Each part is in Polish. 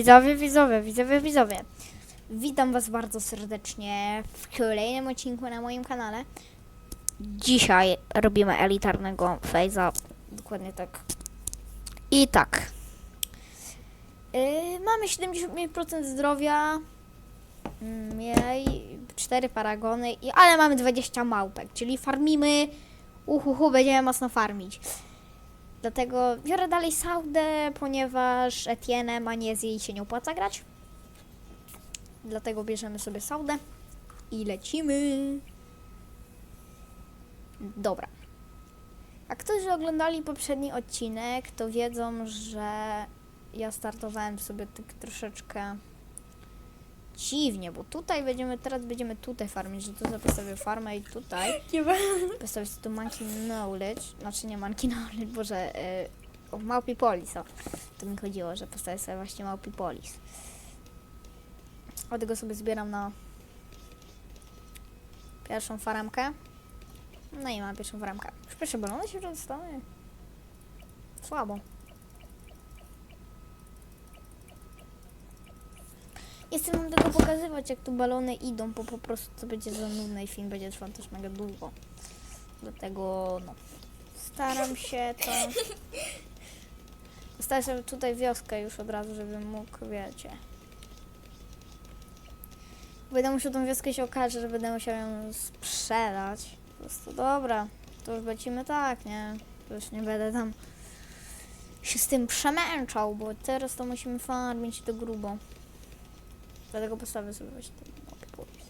Widzowie, widzowie, widzowie, widzowie. Witam was bardzo serdecznie w kolejnym odcinku na moim kanale. Dzisiaj robimy elitarnego fejza. Dokładnie tak. I tak. Yy, mamy 75% zdrowia. Mm, Jej, 4 paragony, i, ale mamy 20 małpek, czyli farmimy. Uhuhu, będziemy mocno farmić. Dlatego biorę dalej Saudę, ponieważ Etienem, a nie z jej się nie opłaca grać. Dlatego bierzemy sobie Saudę i lecimy. Dobra. A którzy oglądali poprzedni odcinek, to wiedzą, że ja startowałem sobie tak troszeczkę dziwnie, bo tutaj będziemy, teraz będziemy tutaj farmić, że tu zapiszę farmę i tutaj postawić tu Monkey Knowledge, znaczy nie Monkey Knowledge, boże, y, o Małpi Polis, o. To mi chodziło, że postawię sobie właśnie Małpi Polis. Dlatego sobie zbieram na pierwszą farmkę. No i mam pierwszą farmkę. Już pierwsze balony się dostały. Słabo. Chcę wam tego pokazywać, jak tu balony idą, bo po prostu to będzie za nudne i film będzie trwał też mega długo. Dlatego, no, staram się to... Staram sobie tutaj wioskę już od razu, żebym mógł, wiecie... Będę musiał tą wioskę się okaże, że będę musiał ją sprzedać. Po prostu, dobra, to już lecimy tak, nie? To już nie będę tam się z tym przemęczał, bo teraz to musimy farmić to grubo. Dlatego postawię sobie właśnie ten popis.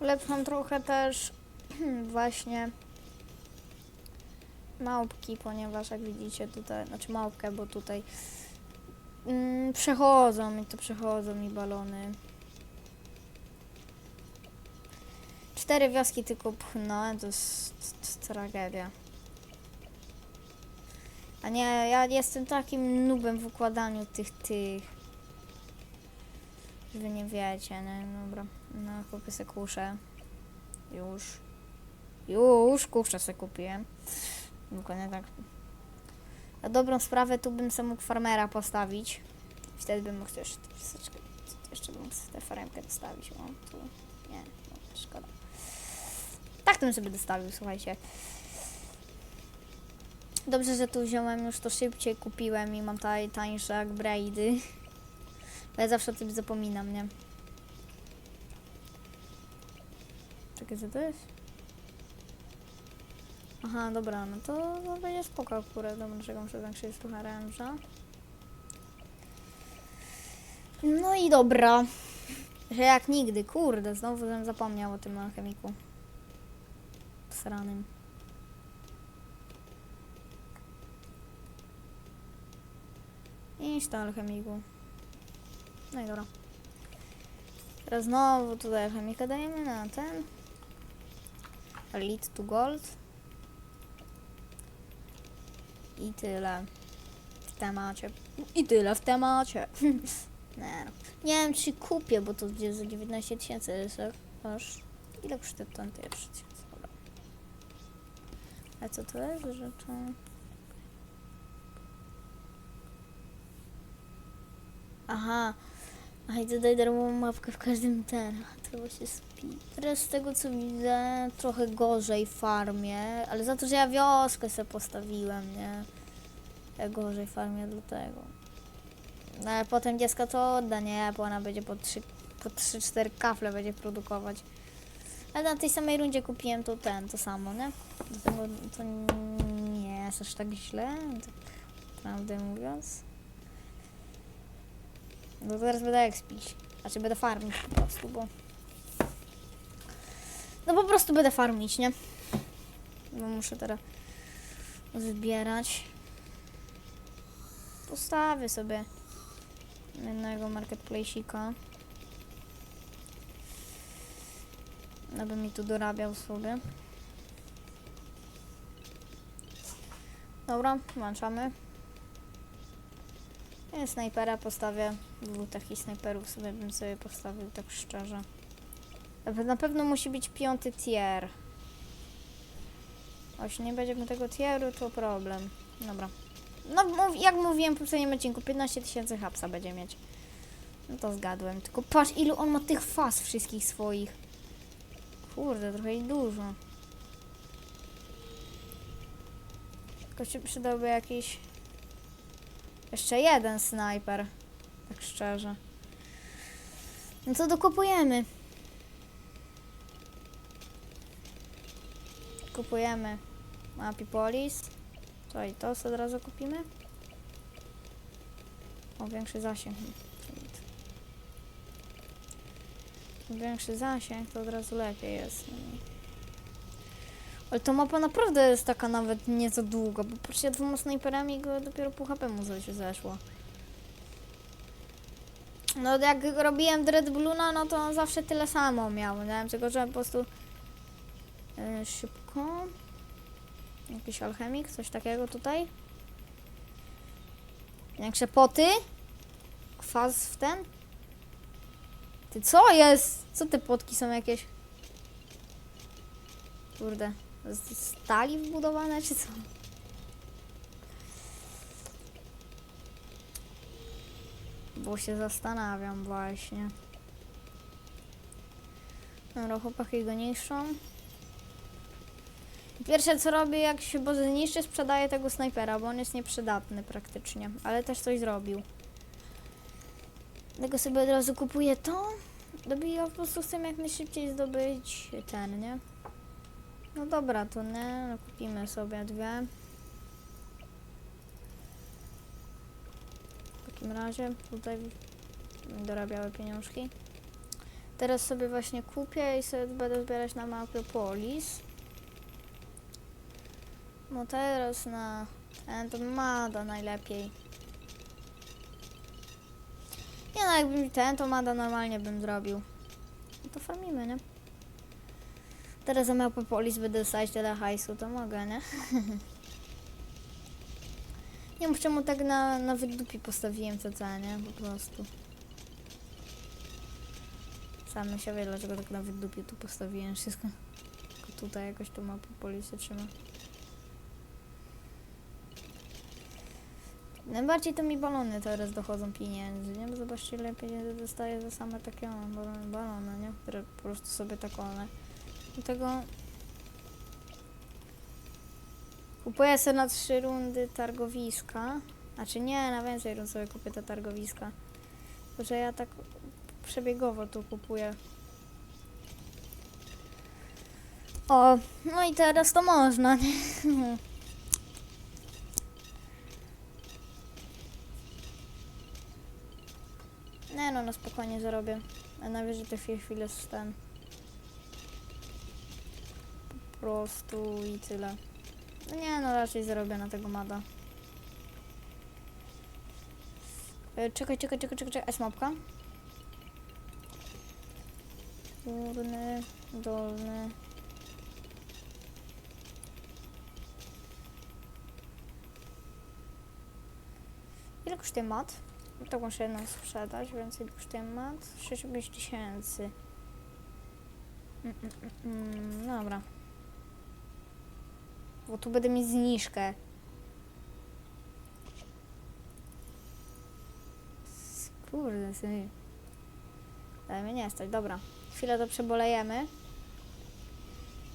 Ulepszam trochę też właśnie małpki, ponieważ jak widzicie tutaj, znaczy małpkę, bo tutaj mm, przechodzą mi to, przechodzą mi balony. Cztery wioski tylko pchnąłem, to jest tragedia. A nie, ja jestem takim nubem w układaniu tych, tych. Wy nie wiecie, no dobra. No, kupię se kuszę. Już. Już kuszę se kupiłem. Dokładnie tak. Na dobrą sprawę tu bym sobie mógł farmera postawić. Wtedy bym mógł też troszeczkę, jeszcze bym mógł tę faremkę dostawić. O, tu. Nie, no, szkoda. Tak to bym sobie dostawił, słuchajcie. Dobrze, że tu wziąłem już to szybciej, kupiłem i mam tutaj tańsze braidy. Bo ja zawsze o tym zapominam, nie? Czekaj, co to jest? Aha, dobra, no to, to będzie spoko akurat. Dobra, czego muszę zwiększyć trochę ręża. No i dobra. Że jak nigdy, kurde, znowu bym zapomniał o tym alchemiku. Sranym. Idź do alchemiku. No i dobra. Teraz znowu tutaj chemika dajemy na ten. Lead to gold. I tyle w temacie. I tyle w temacie. nie, no. nie wiem czy kupię, bo to będzie za 19 tysięcy rysek. Aż ile kosztuje ten 11 tysięcy? Dobra. A co to jest rzeczy? Aha. A i dodaj darmową mapkę w każdym ten. To właśnie spi. Teraz z tego co widzę, trochę gorzej farmie, ale za to, że ja wioskę sobie postawiłem, nie? Ja gorzej farmię dlatego. No ale potem dziecko to odda, nie? Bo ona będzie po 3 po 3-4 kafle będzie produkować. Ale na tej samej rundzie kupiłem to ten, to samo, nie? Dlatego to nie jest aż tak źle, tak prawdę mówiąc. No teraz będę expić. Znaczy będę farmić po prostu, bo... No po prostu będę farmić, nie? Bo muszę teraz zbierać. Postawię sobie jednego marketplace'ika. Aby mi tu dorabiał sobie. Dobra, włączamy. Snajpera postawię. Dwóch takich snajperów sobie bym sobie postawił, tak szczerze. Na- pewno musi być piąty tier. O, Jeśli nie będzie tego tieru, to problem. Dobra. No, jak mówiłem w poprzednim odcinku, 15 tysięcy hapsa będzie mieć. No to zgadłem. Tylko patrz, ilu on ma tych faz wszystkich swoich. Kurde, trochę i dużo. Tylko się przydałby jakiś... Jeszcze jeden snajper. Tak szczerze. No co dokupujemy? Kupujemy Mapipolis. To i to sobie od razu kupimy. O, większy zasięg. Większy zasięg, to od razu lepiej jest. Ale ta mapa naprawdę jest taka nawet nieco długa, bo patrzcie, dwoma snajperami go dopiero pół HP mu zeszło. No jak robiłem Dread Bluena, no to on zawsze tyle samo miał, nie? Tylko, że po prostu yy, szybko. Jakiś alchemik, coś takiego tutaj. Większe poty. Kwas w ten. Ty co jest? Co te potki są jakieś? Kurde. Z stali wbudowane czy co? Bo się zastanawiam właśnie. Dobra, chłopaki go niszczą. Pierwsze co robię, jak się bo zniszczy, sprzedaję tego snajpera, bo on jest nieprzydatny praktycznie, ale też coś zrobił. Tego sobie od razu kupuję to. Dobiję, po prostu chcę jak najszybciej zdobyć ten, nie? No dobra, to nie, no kupimy sobie dwie. W takim razie tutaj dorabiały pieniążki. Teraz sobie właśnie kupię i sobie będę zbierać na Macropolis. No teraz na ten to Mada najlepiej. Nie no, jakbym ten to normalnie bym zrobił. No to farmimy, nie? Teraz za Macropolis będę dostać tyle hajsu, to mogę, nie? nie wiem czemu tak na, na wydupi postawiłem CC, nie? Po prostu. Sam się wie, dlaczego tak na wydupi tu postawiłem wszystko. Tylko tutaj jakoś tu Macropolis się trzyma. Najbardziej to mi balony teraz dochodzą pieniędzy, nie? Bo zobaczcie ile pieniędzy dostaję za same takie balony, balony, nie? Które po prostu sobie tak one. Dlatego kupuję sobie na trzy rundy targowiska. Znaczy nie, na więcej rund sobie kupię te targowiska. Tylko, że ja tak przebiegowo tu kupuję. O, no i teraz to można, nie? Nie no, no spokojnie zarobię. A najwyżej te chwilę z ten. Prostu i tyle. No nie no, raczej zarobię na tego mada. E, Czekaj, czekaj, czekaj, czekaj, czekaj. S-mapka. Górny, dolny. Ile kosztuje mat? To muszę jedną sprzedać, więcej kosztuje mat. 6 tysięcy. Mm, mm, mm, mm, dobra. Bo tu będę mieć zniżkę. Kurde, sy. Ale mnie nie stać, dobra. Chwilę to przebolejemy.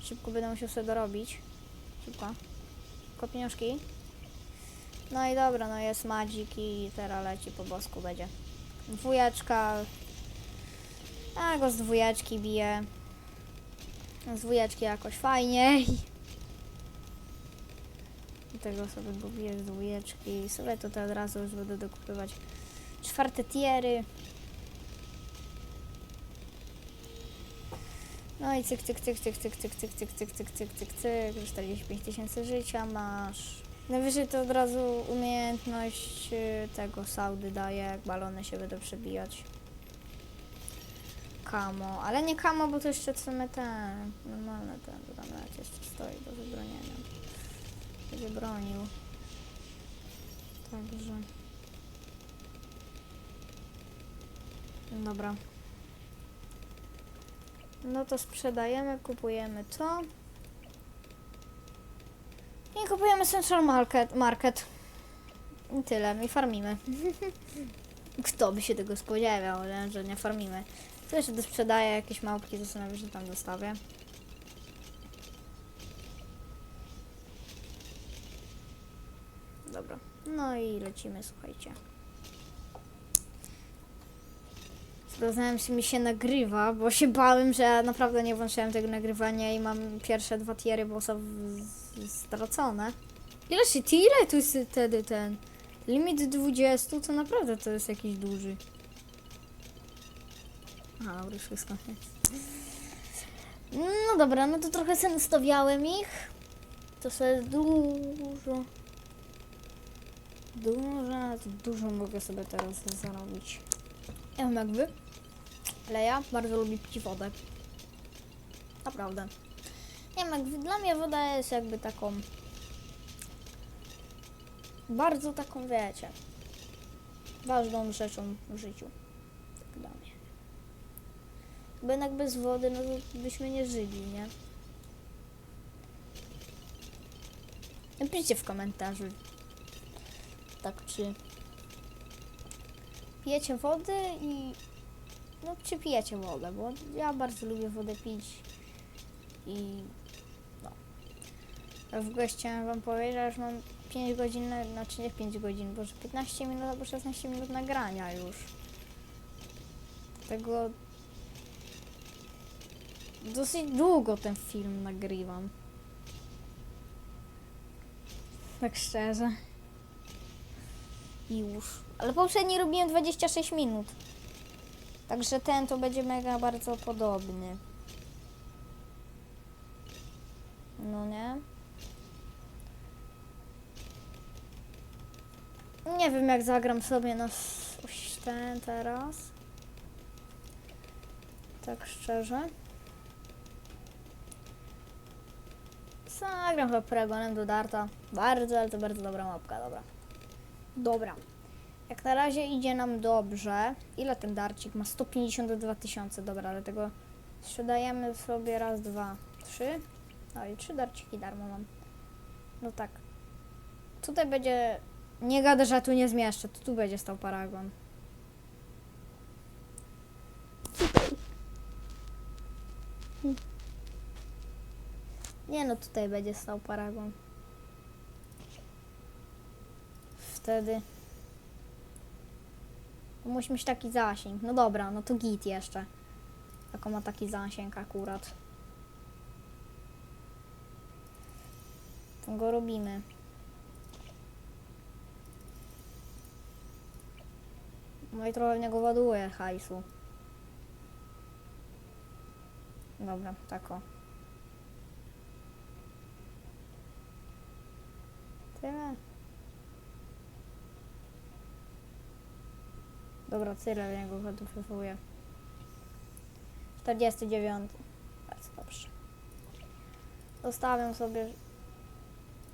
Szybko będę musiał sobie dorobić. Szybko. Szybko. No i dobra, no jest Madzik i teraz leci po bosku będzie. Dwójeczka. A go z dwójeczki bije. Z dwójeczki jakoś fajniej. Tego sobie dobiję z dwójeczki. Sobie tutaj od razu już będę dokupywać czwarte tiery. No i cyk, cyk, cyk, cyk, cyk, cyk, cyk, cyk, cyk, cyk, cyk, cyk, cyk, 45 tysięcy życia masz. Najwyżej to od razu umiejętność y, tego Saudy daje, jak balony się będą przebijać. Kamo, ale nie kamo, bo to jeszcze w sumie ten, normalne ten, to tam jeszcze stoi do wybronienia. Będzie bronił. Także. Dobra. No to sprzedajemy, kupujemy to. I kupujemy Central Market. market. I tyle, i farmimy. Kto by się tego spodziewał, że nie farmimy. Co jeszcze do sprzedaje jakieś małpki, to sobie najwyżej tam dostawię. Dobra, no i lecimy, słuchajcie. Sprawdzałem, czy mi się nagrywa, bo się bałem, że naprawdę nie włączyłem tego nagrywania i mam pierwsze dwa tiery w- z- stracone. Ile się, ty ile tu jest wtedy ten limit 20, to naprawdę to jest jakiś duży. Dobra, już wszystko. No dobra, no to trochę sobie stawiałem ich. To sobie dużo. Dużo, to dużo mogę sobie teraz zarobić. Ja wiem jak wy, ale ja bardzo lubię pić wodę. Naprawdę. Nie wiem jak wy, dla mnie woda jest jakby taką bardzo taką, wiecie, ważną rzeczą w życiu. Tak dla mnie. Bo jednak bez wody, no to byśmy nie żyli, nie? Napiszcie w komentarzu, tak czy pijecie wodę i no czy pijecie wodę, bo ja bardzo lubię wodę pić i no. A w ogóle chciałem wam powiedzieć, że mam 5 godzin, na- znaczy nie 5 godzin, bo że 15 minut albo 16 minut nagrania już. Tego dosyć długo ten film nagrywam. Tak szczerze. I już. Ale poprzedni robiłem 26 minut. Także ten to będzie mega bardzo podobny. No nie? Nie wiem jak zagram sobie na ten teraz. Tak szczerze. Zagram chyba Pregonem do Darta. Bardzo, ale to bardzo dobra mapka, dobra. Dobra. Jak na razie idzie nam dobrze. Ile ten darcik ma? 152 tysiące. Dobra, ale tego sprzedajemy sobie raz, dwa, trzy. No i trzy darciki darmo mam. No tak. Tutaj będzie... Nie gada, że tu nie zmieszczę. To tu będzie stał paragon. Nie no, tutaj będzie stał paragon. Wtedy... Musi mieć taki zasięg. No dobra, no to git jeszcze. Taką ma taki zasięg akurat. To go robimy. No i trochę w niego ładuje hajsu. Dobra, tak o. Tyle. Dobra, tyle w niego wywołuje. 49. Bardzo dobrze. Zostawiam sobie.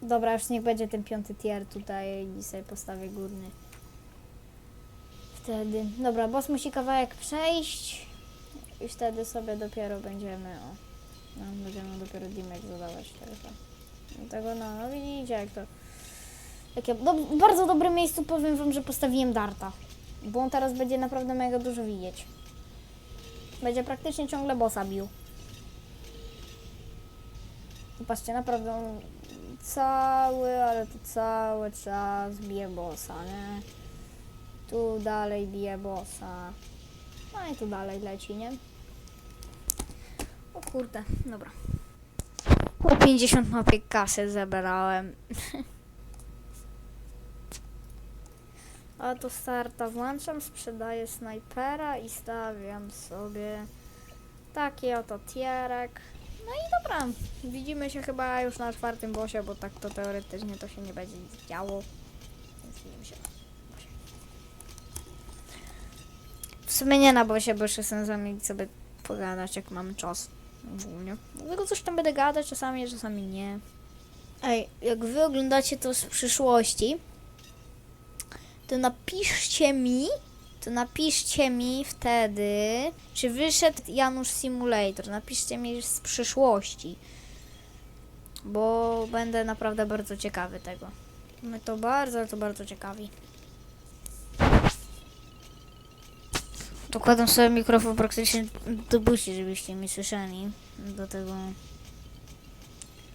Dobra, już niech będzie ten piąty tier tutaj i sobie postawię górny. Wtedy. Dobra, boss musi kawałek przejść. I wtedy sobie dopiero będziemy. O. No, będziemy dopiero Dimek zadawać tylko. Dlatego no, no widzicie jak to. Jakie do, bardzo dobre miejscu powiem wam, że postawiłem Darta. Bo on teraz będzie naprawdę mega dużo widzieć. Będzie praktycznie ciągle bossa bił. Patrzcie, naprawdę on cały, ale to cały czas bije bossa, nie? Tu dalej bije bossa. No i tu dalej leci, nie? O kurde, dobra. Po 50 mapek kasy zebrałem. A to starta włączam, sprzedaję snajpera i stawiam sobie taki oto tierek. No i dobra, widzimy się chyba już na czwartym bosie, bo tak to teoretycznie to się nie będzie działo. Więc widzimy się. W sumie nie na bosie, bo jeszcze chcę z sobie pogadać, jak mamy czas. Ogólnie. Dlatego coś tam będę gadać czasami, czasami nie. Ej, jak wy oglądacie to z przyszłości, to napiszcie mi, to napiszcie mi wtedy, czy wyszedł Janusz Simulator. Napiszcie mi z przyszłości, bo będę naprawdę bardzo ciekawy tego. Mnie to bardzo, to bardzo ciekawi. Dokładam sobie mikrofon praktycznie do buzi, żebyście mnie słyszeli. Do tego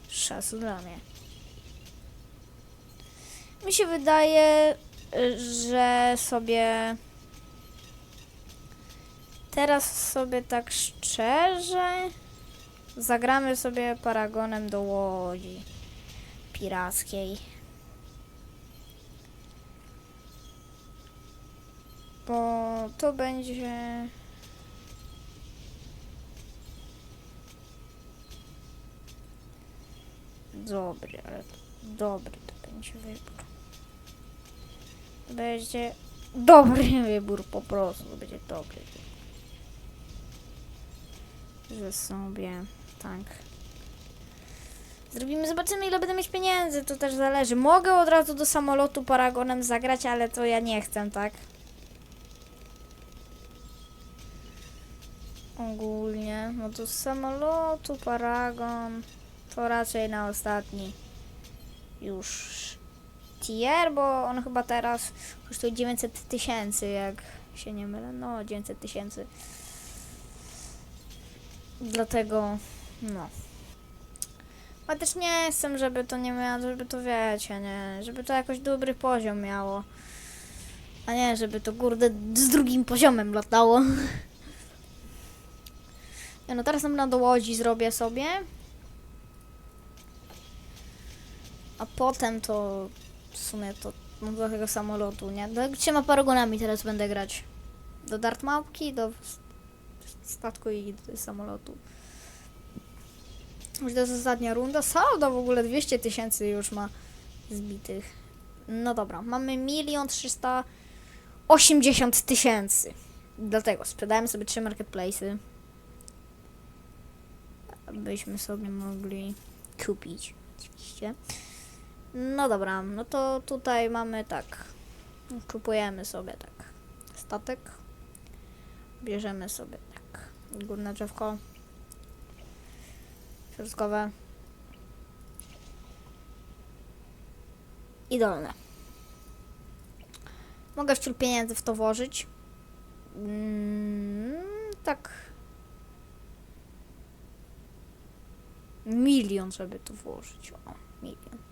szasu dla mnie. Mi się wydaje, że sobie teraz sobie tak szczerze zagramy sobie paragonem do łodzi pirackiej. Bo to będzie dobry, ale dobry to będzie wybór. Będzie dobry wybór po prostu, będzie dobry. Że sobie tak. Zrobimy, zobaczymy ile będę mieć pieniędzy, to też zależy. Mogę od razu do samolotu Paragonem zagrać, ale to ja nie chcę, tak? Ogólnie, no to z samolotu Paragon to raczej na ostatni już tier, bo on chyba teraz kosztuje 900 tysięcy, jak się nie mylę. No, 900 tysięcy. Dlatego, no. A też nie chcę, żeby to nie miało, żeby to wiecie, nie, żeby to jakoś dobry poziom miało. A nie, żeby to kurde z drugim poziomem latało. Nie no, teraz nam do łodzi zrobię sobie. A potem to w sumie to no, do tego samolotu, nie? Do trzema paragonami teraz będę grać. Do Dartmouthki, do statku i do samolotu. Już to jest ostatnia runda. Saldo w ogóle 200 tysięcy już ma zbitych. No dobra, mamy milion trzysta osiemdziesiąt tysięcy. Dlatego sprzedajemy sobie trzy marketplace'y. Abyśmy sobie mogli kupić. Oczywiście. No dobra, no to tutaj mamy tak. Kupujemy sobie tak. Statek. Bierzemy sobie tak. Górne drzewko. Środkowe. I dolne. Mogę wciul pieniędzy w to włożyć. Mm, tak. Milion, żeby tu włożyć. O, milion.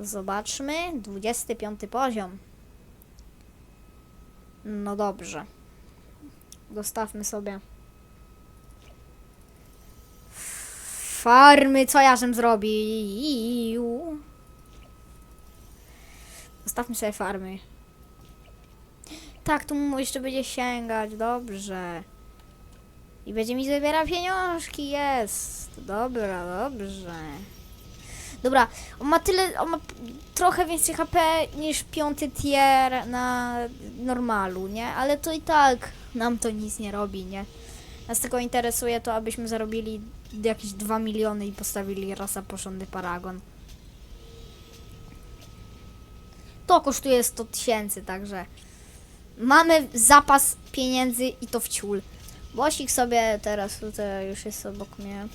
Zobaczmy. 25 poziom. No dobrze. Dostawmy sobie. Farmy, co ja żem zrobił? Zostawmy sobie farmy. Tak, tu mu jeszcze będzie sięgać, dobrze. I będzie mi zabierał pieniążki, jest. Dobra, dobrze. Dobra, on ma tyle, on ma trochę więcej HP niż piąty tier na normalu, nie? Ale to i tak nam to nic nie robi, nie? Nas tylko interesuje to, abyśmy zarobili jakieś 2 miliony i postawili rasa porządny paragon. To kosztuje 100 tysięcy, także mamy zapas pieniędzy i to w ciul. Bosik sobie teraz tutaj już jest obok mnie.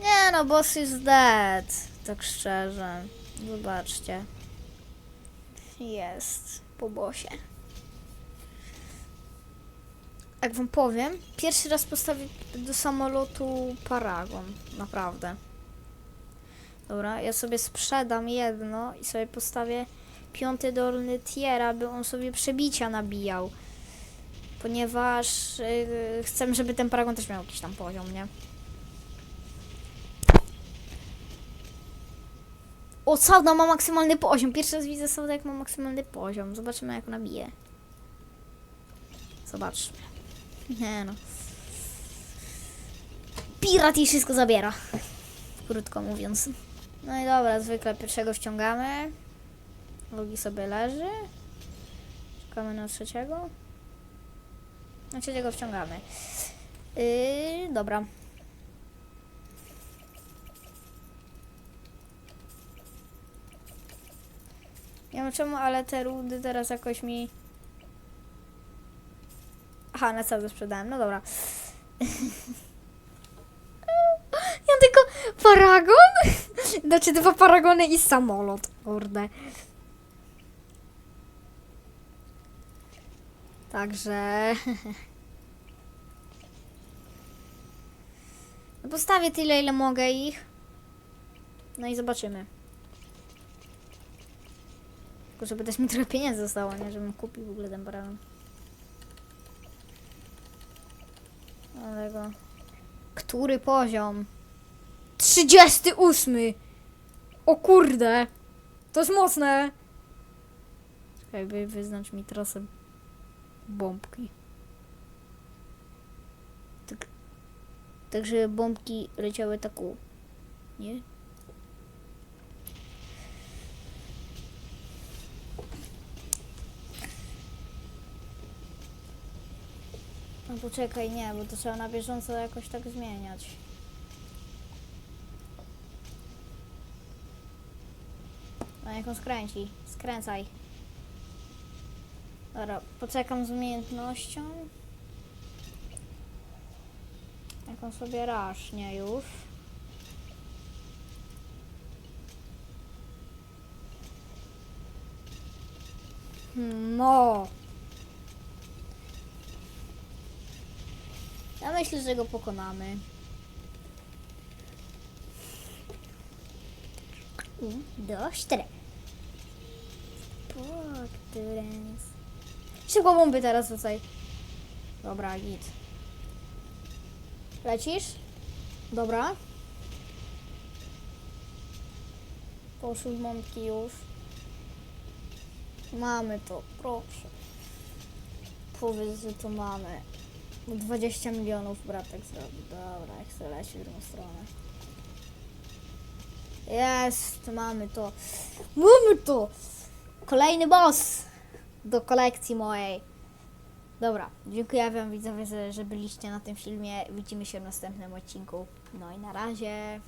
Nie no, boss is dead. Tak szczerze. Zobaczcie. Jest po bosie. Jak wam powiem, pierwszy raz postawię do samolotu Paragon. Naprawdę. Dobra, ja sobie sprzedam jedno i sobie postawię piąty dolny tier, aby on sobie przebicia nabijał. Ponieważ yy, chcę, żeby ten Paragon też miał jakiś tam poziom, nie? O, Sauda ma maksymalny poziom. Pierwszy raz widzę Sauda, jak ma maksymalny poziom. Zobaczymy, jak nabije. Zobaczmy. Nie no. Pirat i wszystko zabiera. Krótko mówiąc. No i dobra, zwykle pierwszego wciągamy. Drugi sobie leży. Czekamy na trzeciego. Na trzeciego wciągamy. Yy, dobra. Nie wiem czemu, ale te rudy teraz jakoś mi... Aha, na cały sprzedałem, no dobra. ja tylko... Paragon? Znaczy dwa paragony i samolot. Kurde. Także... No Postawię tyle, ile mogę ich. No i zobaczymy. Tylko żeby też mi trochę pieniędzy zostało, nie? Żebym kupił w ogóle ten paragon. Ale go... Który poziom? 38! O kurde! To jest mocne! Czekaj, by wyznacz mi trasę bombki. Tak, tak żeby bombki leciały tak u... Nie? No poczekaj, nie, bo to trzeba na bieżąco jakoś tak zmieniać. No jak on skręci? Skręcaj. Dobra, poczekam z umiejętnością. Jak on sobie rasznie już. Hmm, No. Myślę, że go pokonamy. Un, dos, tres. Pocturens. Szybko bomby teraz tutaj. Dobra, git. Lecisz? Dobra. Poszły bombki już. Mamy to, proszę. Powiedz, że to mamy. 20 milionów bratek zrobi. Dobra, jak chcę leci w drugą stronę. Jest, mamy to. Mamy to! Kolejny boss do kolekcji mojej. Dobra, dziękuję wam widzowie, że byliście na tym filmie. Widzimy się w następnym odcinku. No i na razie.